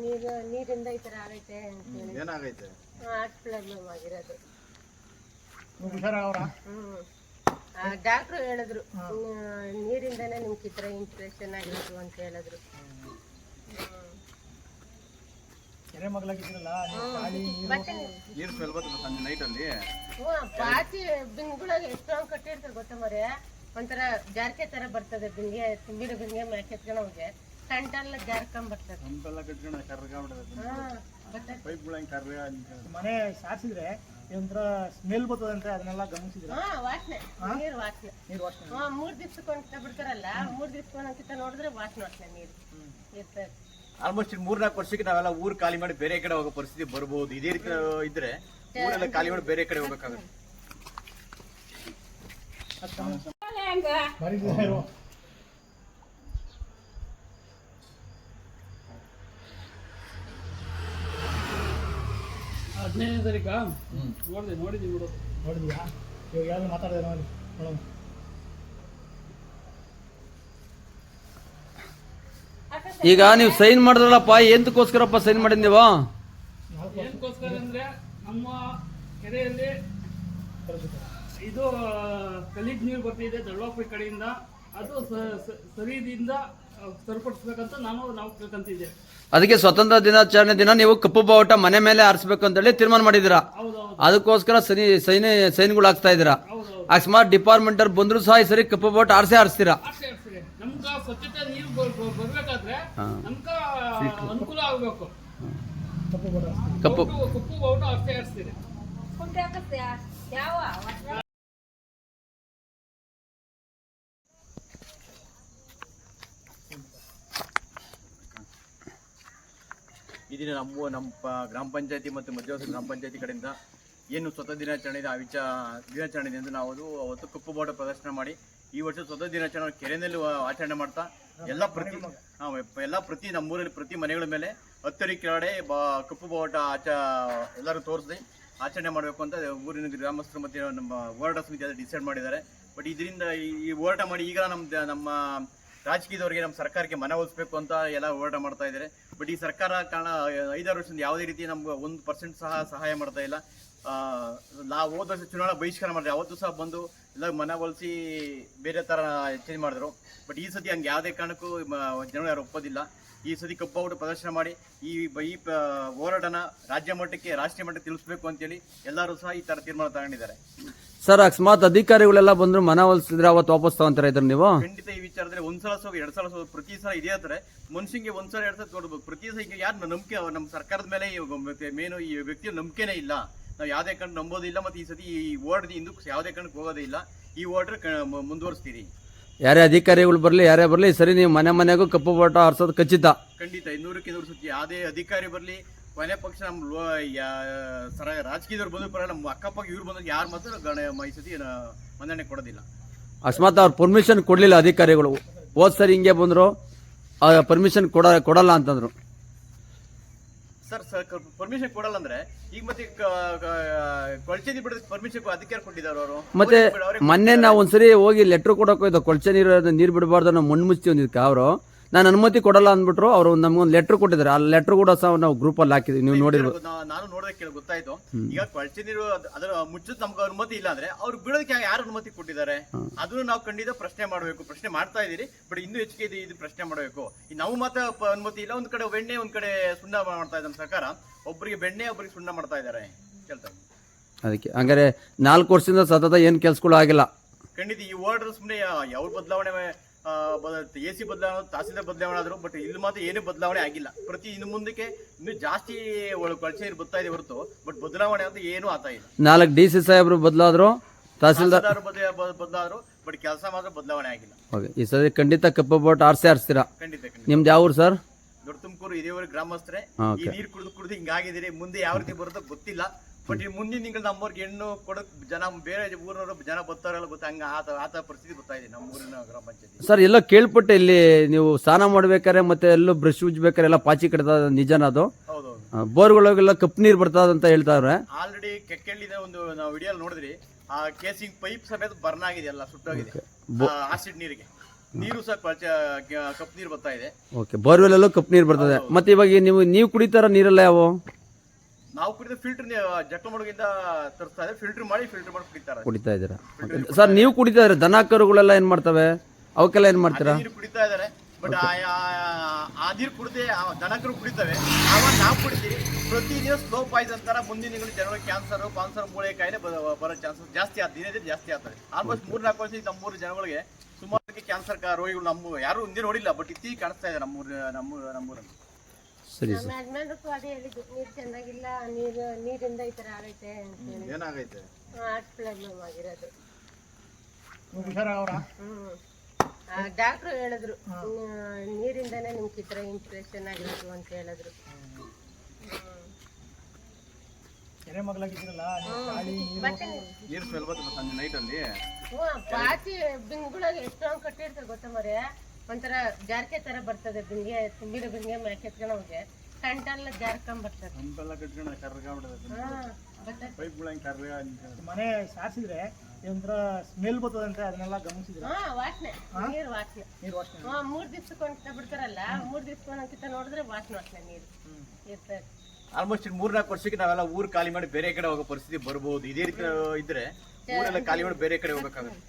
ನೀರು ನೀರಿಂದ ಈ ತರ ಆಗೈತೆ ಅಂತೇಳಿ ಏನಾಗೈತೆ? ಹಾರ್ಟ್ ಪ್ರಾಬ್ಲಮ್ ಆಗಿರೋದು. ಡಾಕ್ಟ್ರು ಹೇಳಿದ್ರು ನೀರಿಂದನೇ ನಿಮ್ಗೆ ಈ ಥರ ಇನ್ಫೆಕ್ಷನ್ ಆಗಿರೋದು ಅಂತ ಹೇಳಿದ್ರು. ನೀರು? ಸ್ಮೆಲ್ ಬರ್ತದೆ ಸಂಜೆ ನೈಟ್ ಅಲ್ಲಿ. ಹ್ಞೂ ಪಾಚಿ ಬಿನ್ಗುಳಾಗ ಎಷ್ಟೊಂದು ಕಟ್ಟಿರ್ತಾರೆ ಗೊತ್ತಾ ಮರೆ ಒಂಥರ ಜಾರ್ಕೆ ತರ ಬರ್ತದೆ ಬಿಂಗೆ ತುಂಬಿರೋ ಬಿಂಗೆ ಮ್ಯಾಕೆತ್ಕೊಂಡು ಎತ್ಕೊಂಡೋಗೆ ಕಂಟೆಲ್ಲ ಜಾರ್ಕೊಂಡ್ ಬರ್ತದೆ. ಸಂಪೆಲ್ಲ ಕಟ್ಕೊಂಡು ಕರ್ಗಾಗ್ಬಿಡ್ತದೆ ಹಾ ಬರ್ತದೆ. ಪೈಪ್ಗಳಂಗೆ ಕರ್ಗ ಮನೆ ಸಾರಿಸಿದ್ರೆ ಒಂಥರ ಸ್ಮೆಲ್ ಬರ್ತದಂತೆ ಅದನ್ನೆಲ್ಲ ಗಮನಿಸಿದ್ರೆ. ಹಾ ವಾಸನೆ. ನೀರು ವಾಸನೆ. ನೀರು ವಾಸನೆ. ಹಾ ಮೂರ್ ದಿವ್ಸಕ್ಕೊಂತ ಬಿಡ್ತಾರಲ್ಲ ಮೂರ್ ದಿವ್ಸಕ್ಕೊಂತ ನೋಡಿದ್ರೆ ವಾಸನೆ ವಾಸನೆ ನೀರು ಇರ್ತದೆ. ಆಲ್ಮೋಸ್ಟ್ ಮೂರ್ನಾಲ್ಕು ವರ್ಷಕ್ಕೆ ನಾವೆಲ್ಲ ಊರ್ ಖಾಲಿ ಮಾಡಿ ಬೇರೆ ಕಡೆ ಹೋಗೋ ಪರಿಸ್ಥಿತಿ ಬರಬಹುದು ಇದೇ ರೀತಿ ಇದ್ರೆ ಊರೆಲ್ಲ ಖಾಲಿ ಮಾಡಿ ಬೇರೆ ಕಡೆ ಹೋಗ್ಬೇಕಾಗುತ್ತೆ. ಹದಿನೈದನೇ ತಾರೀಕ? ನೋಡಿದೆ ನೋಡಿದ್ದೀವಿ ಬಿಡು. ನೋಡಿದ್ಯಾ? ಇವಾಗ ಯಾರು ಮಾತಾಡಿದೆ ನೋಡಿ ನೋಡೋಣ. ಈಗ ನೀವು ಸೈನ್ ಮಾಡಿದ್ರಲ್ಲಪ್ಪ ಎಂತಕ್ಕೋಸ್ಕರಪ್ಪ ಸೈನ್ ಮಾಡಿದ್ ನೀವು? ಏನಕ್ಕೋಸ್ಕರ ಅಂದ್ರೆ ನಮ್ಮ ಕೆರೆಯಲ್ಲಿ ಇದು ಕಲೀಜ್ ನೀರು ಬರ್ತಿದೆ ದಳ್ಳೋಪಿ ಕಡೆಯಿಂದ. ಅದು ಸರಿದಿಂದ ಸರಿಪಡಿಸ್ಬೇಕಂತ ನಾನು ನಾವು ತಿಳ್ಕೊಂತಿದ್ದೆ ಅದಕ್ಕೆ ಸ್ವತಂತ್ರ ದಿನಾಚರಣೆ ದಿನ ನೀವು ಕಪ್ಪು ಬಾವುಟ ಮನೆ ಮೇಲೆ ಆರಿಸಬೇಕು ಅಂತೇಳಿ ತೀರ್ಮಾನ ಮಾಡಿದ್ದೀರಾ? ಅದಕ್ಕೋಸ್ಕರ ಸರಿ ಸೈನ್ ಸೈನ್ಗಳು ಹಾಕ್ತಾ ಇದ್ದೀರಾ? ಅಕಸ್ಮಾತ್ ಡಿಪಾರ್ಟ್ಮೆಂಟ್ ಅವ್ರು ಬಂದ್ರು ಸಹ ಈ ಸರಿ ಕಪ್ಪು ಬಾವುಟ ಆರಿಸೇ ಆರಿಸ್ತೀರಾ? ನಮ್ಗ ಸ್ವಚ್ಛತೆ ನೀರು ಬರ್- ಬರ್- ಬರ್ಬೇಕಾದ್ರೆ ನಮ್ಗ ಅನುಕೂಲ ಆಗ್ಬೇಕು. ಕಪ್ಪು. ಕಪ್ಪು ಬಾವುಟ ಅಷ್ಟೇ ಆರಿಸ್ತೀರಿ. ಈ ದಿನ ನಮ್ಮ ನಮ್ಮ ಪ- ಗ್ರಾಮ ಪಂಚಾಯತಿ ಮತ್ತು ಮಧ್ಯವರ್ತಿ ಗ್ರಾಮ ಪಂಚಾಯತಿ ಕಡೆಯಿಂದ ಏನು ಸ್ವತಂತ್ರ ದಿನಾಚರಣೆ ಇದೆ, ಆ ವಿಚ ದಿನಾಚರಣೆ ಎಂದು ನಾವು ಅವತ್ತು ಕಪ್ಪು ಬಾವುಟ ಪ್ರದರ್ಶನ ಮಾಡಿ, ಈ ವರ್ಷ ಸ್ವತಂತ್ರ ದಿನಾಚರಣೆ ಕೆರೆಯಲ್ಲಿ ಆಚರಣೆ ಮಾಡ್ತಾ, ಎಲ್ಲ ಪ್ರತಿ ಎಲ್ಲ ಪ್ರತಿ ನಮ್ಮೂರಲ್ಲಿ ಪ್ರತಿ ಮನೆಗಳ ಮೇಲೆ ಹತ್ತರಿ ಕೆಳಗಡೆ ಬಾ ಕಪ್ಪು ಬಾವುಟ ಆಚ ಎಲ್ಲರೂ ತೋರಿಸಿ ಆಚರಣೆ ಮಾಡಬೇಕು ಅಂತ ಊರಿನ ಗ್ರಾಮಸ್ಥರು ಮತ್ತು ನಮ್ಮ ಹೋರಾಟ ಸಮಿತಿ ಅದು ಡಿಸೈಡ್ ಮಾಡಿದ್ದಾರೆ. ಬಟ್ ಇದರಿಂದ ಈ- ಹೋರಾಟ ಮಾಡಿ ಈಗ ನಮ್ಮ ನಮ್ಮ ರಾಜಕೀಯದವರಿಗೆ, ನಮ್ಮ ಸರ್ಕಾರಕ್ಕೆ ಮನ ಒಲಿಸ್ಬೇಕು ಅಂತ ಎಲ್ಲ ಹೋರಾಟ ಮಾಡ್ತಾ ಇದ್ದಾರೆ. ಬಟ್ ಈ ಸರ್ಕಾರ ಕಾರಣ, ಐದಾರು ವರ್ಷದಿಂದ ಯಾವುದೇ ರೀತಿ ನಮ್ಗೆ ಒಂದು ಪರ್ಸೆಂಟ್ ಸಹ ಸಹಾಯ ಮಾಡ್ತಾ ಇಲ್ಲ. ನಾವು ಹೋದ ವರ್ಷ ಚುನಾವಣಾ ಬಹಿಷ್ಕಾರ ಮಾಡಿದ್ರೆ ಅವತ್ತು ಸಹ ಬಂದು ಎಲ್ಲ ಮನವೊಲಿಸಿ ಬೇರೆ ಥರ ಚೇಂಜ್ ಮಾಡಿದ್ರು. ಬಟ್ ಈ ಸತಿ ಹಂಗೆ ಯಾವುದೇ ಕಾರಣಕ್ಕೂ ಜನಗಳು ಯಾರು ಒಪ್ಪೋದಿಲ್ಲ. ಈ ಸತಿ ಕಪ್ಪು ಔಟ್ ಪ್ರದರ್ಶನ ಮಾಡಿ ಈ ಈ ಹೋರಾಟನ ರಾಜ್ಯ ಮಟ್ಟಕ್ಕೆ ರಾಷ್ಟ್ರೀಯ ಮಟ್ಟಕ್ಕೆ ತಿಳಿಸ್ಬೇಕು ಅಂತೇಳಿ ಎಲ್ಲರೂ ಸಹ ಈ ತರ ತೀರ್ಮಾನ ತಗೊಂಡಿದ್ದಾರೆ. ಸರ್ ಅಕಸ್ಮಾತ್ ಅಧಿಕಾರಿಗಳೆಲ್ಲ ಬಂದ್ರು ಮನ ಒಲಿಸಿದ್ರೆ ಅವತ್ತು ವಾಪಸ್ ತಗೊಂತಾರೆ ಇದ್ರ ನೀವು? ಖಂಡಿತ ಈ ವಿಚಾರದಲ್ಲಿ ಒಂದ್ಸಲ ಸೋಗ ಎರಡ್ ಸಲ ಸೋ ಪ್ರತಿ ಸಲ ಇದೇ ಹತ್ರ ಮನುಷ್ಯಂಗೆ ಒಂದ್ಸಲ ಎರಡ್ ಸಲ ಕೊಡ್ಬೇಕು ಪ್ರತಿ ಸಲ ಈಗ ಯಾರು ನಂಬಿಕೆ ನಮ್ಮ ಸರ್ಕಾರದ ಮೇಲೆ ಮೇನು ಈ ವ್ಯಕ್ತಿಯ ನಂಬಿಕೆನೇ ಇಲ್ಲ. ನಾವು ಯಾವುದೇ ಕಣ್ಣು ನಂಬೋದಿಲ್ಲ ಮತ್ತೆ ಈ ಸತಿ ಈ ಓರ್ಡ್ ಇಂದು ಯಾವುದೇ ಹೋಗೋದೇ ಇಲ್ಲ. ಈ ಓಡ್ರೆ ಮುಂದುವರಿಸ್ತೀರಿ. ಯಾರೇ ಅಧಿಕಾರಿಗಳು ಬರಲಿ ಯಾರೇ ಬರಲಿ ಸರಿ ನೀವು ಮನೆ ಮನೆಗೂ ಕಪ್ಪು ಬೋಟ ಆರ್ಸೋದು ಖಚಿತ. ಖಂಡಿತ ಇನ್ನೂರಕ್ಕೆ ಇನ್ನೂರು ಸತಿ ಯಾವುದೇ ಅಧಿಕಾರಿ ಬರಲಿ ಕೊನೆ ಪಕ್ಷ ನಮ್ಮ ಲೋ ಯಾ- ಸರ ರಾಜಕೀಯದವ್ರು ಬಂದ್ರು ಪರವಾಗಿಲ್ಲ ನಮ್ಮ ಅಕ್ಕಪಕ್ಕ ಇವ್ರು ಬಂದ್ರೆ ಯಾರು ಮಾತ್ರ ಗಣ ಈ ಸತಿ ನ- ಮನ್ನಣೆ ಕೊಡೋದಿಲ್ಲ. ಅಕಸ್ಮಾತ್ ಅವ್ರು ಪರ್ಮಿಷನ್ ಕೊಡಲಿಲ್ಲ ಅಧಿಕಾರಿಗಳು. ಹೋದ್ ಸರಿ ಹಿಂಗೆ ಬಂದರು ಪರ್ಮಿಷನ್ ಕೊಡ ಕೊಡಲ್ಲ ಅಂತಂದ್ರು. ಸರ್ ಸರ್ ಪರ್ಮಿಷನ್ ಕೊಡಲ್ಲ ಅಂದ್ರೆ ಈಗ ಮತ್ತೆ ಕೊಳಚೆದಿ ಬಿಡೋದಕ್ಕೆ ಪರ್ಮಿಷನ್ ಅಧಿಕಾರ ಯಾರು ಕೊಟ್ಟಿದ್ದಾರೆ ಅವರು. ಮತ್ತೆ ಮೊನ್ನೆ ನಾವು ಒಂದ್ಸರಿ ಹೋಗಿ ಲೆಟರ್ ಕೊಡಕ್ ಹೋಯ್ತು. ಕೊಳಚೆ ನೀರು ನೀರು ಬಿಡಬಾರ್ದು ನಾವು ಮಣ್ಣು ಮುಚ್ಚಿ ಒಂದಿದ್ಕೆ ಅವರು. ನಾನು ಅನುಮತಿ ಕೊಡಲ್ಲ ಅಂದ್ಬಿಟ್ರು ಅವರು ನಮ್ಗೊಂದು ಲೆಟರ್ ಕೊಟ್ಟಿದ್ದಾರೆ. ಆ ಲೆಟರ್ ಕೂಡ ಸಹ ನಾವು ಗ್ರೂಪಲ್ಲಿ ಹಾಕಿದ್ವಿ. ನೀವು ನೋಡಿದ್ರು ನಾನು ನೋಡೋದಕ್ಕೆ ಕೇಳಿ ಗೊತ್ತಾಯ್ತು. ಈಗ ಅದ್- ಅದರ ಮುಚ್ಚದ್ ನಮ್ಗೆ ಅನುಮತಿ ಇಲ್ಲ ಅಂದ್ರೆ ಅವ್ರು ಬಿಡೋದಕ್ಕೆ ಯಾರು ಅನುಮತಿ ಕೊಟ್ಟಿದ್ದಾರೆ? ಅದನ್ನು ನಾವು ಖಂಡಿತ ಪ್ರಶ್ನೆ ಮಾಡಬೇಕು. ಪ್ರಶ್ನೆ ಮಾಡ್ತಾ ಇದೀರಿ ಬಟ್ ಇನ್ನೂ ಹೆಚ್ಚಿಗೆ ಇದು ಇದು ಪ್ರಶ್ನೆ ಮಾಡಬೇಕು. ಈ ನಾವು ಮಾತ್ರ ಅನುಮತಿ ಇಲ್ಲ. ಒಂದ್ ಕಡೆ ಬೆಣ್ಣೆ ಒಂದ್ ಕಡೆ ಸುಣ್ಣ ಮಾಡ್ತಾ ಇದ್ದ ಸರ್ಕಾರ. ಒಬ್ಬರಿಗೆ ಬೆಣ್ಣೆ ಒಬ್ಬರಿಗೆ ಸುಣ್ಣ ಮಾಡ್ತಾ ಇದ್ದಾರೆ. ಕೇಳ್ತಾರೆ ಅದಕ್ಕೆ ಹಂಗಾರೆ ನಾಲ್ಕು ವರ್ಷದಿಂದ ಸತತ ಏನು ಕೆಲ್ಸಗಳು ಆಗಿಲ್ಲ. ಖಂಡಿತ ಈ ವರ್ಡ್ ಸುಮ್ನೆ ಯಾವ ಬದಲಾವಣೆ ಎ ಸಿ ಬದಲಾವಣೆ ತಹಸೀಲ್ದಾರ್ ಬದಲಾವಣೆ ಆದ್ರು ಬಟ್ ಇಲ್ಲಿ ಮಾತ್ರ ಏನೇ ಬದಲಾವಣೆ ಆಗಿಲ್ಲ. ಪ್ರತಿ ಇನ್ನು ಮುಂದಕ್ಕೆ ಇನ್ನು ಜಾಸ್ತಿ ಕೊಳಚೆ ನೀರು ಬರ್ತಾ ಇದೆ ಹೊರತು ಬಟ್ ಬದಲಾವಣೆ ಅಂತ ಏನೂ ಆಗ್ತಾ ಇಲ್ಲ. ನಾಲ್ಕು ಡಿ ಸಿ ಸಾಹೇಬರು ಬದಲಾದ್ರು ತಹಸೀಲ್ದಾರ್ ಬದಲಾದ್ರು ಬಟ್ ಕೆಲಸ ಮಾತ್ರ ಬದಲಾವಣೆ ಆಗಿಲ್ಲ. ಓಕೆ ಈ ಸರಿ ಖಂಡಿತ ಕಪ್ಪ ಬೋಟ್ ಆರ್ಸಿ ಆರಿಸ್ತೀರಾ? ಖಂಡಿತ ಖಂಡಿತ. ನಿಮ್ದು ಯಾವ ಊರು ಸರ್? ದೊಡ್ಡ ತುಮಕೂರು ಇದೇವರೆಗೆ ಗ್ರಾಮಸ್ಥರೇ. ಈ ನೀರು ಕುಡಿದು ಕುಡಿದು ಹಿಂಗಾಗಿದ್ದೀರಿ ಮುಂದೆ ಯಾವ ರೀತಿ ಬರುತ್ತೋ ಗೊತ್ತಿಲ್ಲ. ಬಟ್ ಈ ಮುಂದಿನ ತಿಂಗಳು ನಮ್ಮವ್ರಿಗೆ ಹೆಣ್ಣು ಕೊಡಕ್ ಜನ ಬೇರೆ ಊರಿನವರು ಜನ ಬರ್ತಾರಲ್ಲ ಗೊತ್ತಾ? ಹಂಗ ಆತ ಆತ ಪರಿಸ್ಥಿತಿ ಗೊತ್ತಾಗಿದೆ ನಮ್ಮ ಊರಿನ ಗ್ರಾಮ ಪಂಚಾಯತಿ ಸರ್ ಎಲ್ಲ ಕೇಳ್ಪಟ್ಟೆ ಇಲ್ಲಿ ನೀವು ಸ್ನಾನ ಮಾಡ್ಬೇಕಾರೆ ಮತ್ತೆ ಎಲ್ಲೂ ಬ್ರಷ್ ಉಜ್ಬೇಕಾರೆ ಎಲ್ಲ ಪಾಚಿ ಕಡ್ದ ನಿಜನ ಅದು? ಹೌದೌದು. ಬೋರ್ಗಳಿಗೆಲ್ಲ ಕಪ್ಪು ನೀರು ಬರ್ತದ ಅಂತ ಹೇಳ್ತಾವ್ರೆ. ಆಲ್ರೆಡಿ ಕೆಕ್ಕೆಳ್ಳಿದ ಒಂದು ನಾವು ವಿಡಿಯೋ ನೋಡಿದ್ರಿ ಆ ಕೇಸಿಂಗ್ ಪೈಪ್ ಸಮೇತ ಬರ್ನ್ ಆಗಿದೆ ಎಲ್ಲ ಸುಟ್ಟೋಗಿದೆ. ಆಸಿಡ್ ನೀರಿಗೆ. ನೀರು ಸಹ ಕಪ್ ಕಪ್ಪು ನೀರು ಬರ್ತಾ ಇದೆ. ಓಕೆ ಬೋರ್ವೆಲ್ಲಲ್ಲೂ ಕಪ್ಪು ನೀರು ಬರ್ತದೆ. ಮತ್ತೆ ಇವಾಗ ನೀವು ನೀವು ಕುಡಿತಾರ ನೀರೆಲ್ಲ ಯಾವ? ನಾವು ಕುಡಿದ ಫಿಲ್ಟರ್ ಜಕ್ಕಮಡುಗಿಂದ ತರಿಸ್ತಾ ಇದೆ ಫಿಲ್ಟರ್ ಮಾಡಿ ಫಿಲ್ಟರ್ ಮಾಡಿ ಕುಡಿತಾರೆ. ಕುಡಿತಾ ಇದ್ದೀರಾ? ಸರ್ ನೀವು ಕುಡಿತಾ ಇದ್ರೆ ದನ ಕರುಗಳೆಲ್ಲ ಏನು ಮಾಡ್ತವೆ? ಅವಕ್ಕೆಲ್ಲ ಏನು ಮಾಡ್ತೀರಾ? ನೀರು ಕುಡಿತಾ ಇದ್ದಾರೆ. ಬಟ್ ಆ ನೀರು ಕುಡಿದೆ ದನಕರು ಕುಡಿತವೆ. ಆವಾಗ ನಾವು ಕುಡಿತೀವಿ. ಪ್ರತಿದಿನ ಸ್ಲೋ ಪಾಯ್ಸನ್ ತರ ಮುಂದಿನ ದಿನಗಳು ಜನರು ಕ್ಯಾನ್ಸರ್ ಪಾನ್ಸರ್ ಮೂಳೆ ಕಾಯಿಲೆ ಬರೋ ಚಾನ್ಸಸ್ ಜಾಸ್ತಿ ಆದ ದಿನೇ ದಿನ ಜಾಸ್ತಿ ಆಗ್ತದೆ ಆಲ್ಮೋಸ್ಟ್ ಮೂರ್ ನಾಲ್ಕು ವರ್ಷ ನಮ್ಮೂರು ಜನಗಳಿಗೆ ಸುಮಾರು ಕ್ಯಾನ್ಸರ್ ರೋಗಿಗಳು ನಮ್ಮ ಯಾರು ಹಿಂದೆ ನೋಡಿಲ್ಲ ಬಟ್ ಇತ್ತೀಗೆ ಕಾಣಿಸ್ತಾ ಇದೆ ನಮ್ಮೂರ ನಮ್ಮ ನಮ್ಮೂರಲ್ಲಿ ಸರಿ ನಮ್ಮ ಯಜಮಾನ್ರಿಗೂ ಅದೇ ಹೇಳಿದ್ದು ನೀರು ಚೆನ್ನಾಗಿಲ್ಲ ನೀರು ನೀರಿಂದ ಈ ಥರ ಆಗೈತೆ ಅಂತ ಹೇಳಿ. ಏನಾಗೈತೆ? ಹಾರ್ಟ್ ಪ್ರಾಬ್ಲಮ್ ಆಗಿರೋದು. ಡಾಕ್ಟ್ರು ಹೇಳಿದ್ರು ನೀರಿಂದನೇ ನಿಮ್ಗೆ ಈ ಥರ ಇನ್ಫೆಕ್ಷನ್ ಆಗಿರೋದು ಅಂತ ಹೇಳಿದ್ರು. ನೀರು ಸ್ಮೆಲ್ ಬರ್ತದೆ ಸಂಜೆ ಬಿಂಗುಳಾಗ ಎಷ್ಟೊಂದು ಕಟ್ಟಿರ್ತಾರೆ ಗೊತ್ತಾ ಮರೆ ಒಂಥರ ಜಾರ್ಕೆ ತರ ಬರ್ತದೆ ಬಿಂಗೆ ತುಂಬಿದ ಬಿಂಗೆ ಮ್ಯಾಕೆ ಎತ್ಕೊಂಡು ಹೋಗಿ. ಕಂಟೆಲ್ಲ ಜಾರ್ಕೊಂಡ್ ಬರ್ತದೆ. ಕಟ್ಕೊಂಡು ಬರ್ತದೆ ಕರ್ಗ ಮನೆ ಸಾರಿಸಿದ್ರೆ ಒಂಥರ ಸ್ಮೆಲ್ ಬರ್ತದಂತೆ ಅದನ್ನೆಲ್ಲ ಗಮನಿಸಿದ್ರೆ? ಹಾ ವಾಸನೆ. ನೀರು ವಾಸನೆ. ನೀರು ವಾಸನೆ. ಹಾ ಮೂರ್ ದಿವ್ಸಕ್ಕೊಂತ ಬಿಡ್ತಾರಲ್ಲ ಮೂರ್ ದಿವ್ಸಕ್ಕೊಂತ ನೋಡಿದ್ರೆ ವಾಸನೆ ವಾಸನೆ ನೀರು ಇರ್ತದೆ. ಆಲ್ಮೋಸ್ಟ್ ಮೂರ್ನಾಲ್ಕು ವರ್ಷಕ್ಕೆ ನಾವೆಲ್ಲ ಊರು ಖಾಲಿ ಮಾಡಿ ಬೇರೆ ಕಡೆ ಹೋಗೋ ಪರಿಸ್ಥಿತಿ ಬರ್ಬೋದು. ಇದೇ ರೀತಿ ಇದ್ರೆ ಊರೆಲ್ಲ ಖಾಲಿ ಮಾಡಿ ಬೇರೆ ಕಡೆ ಹೋಗಬೇಕಾಗುತ್ತೆ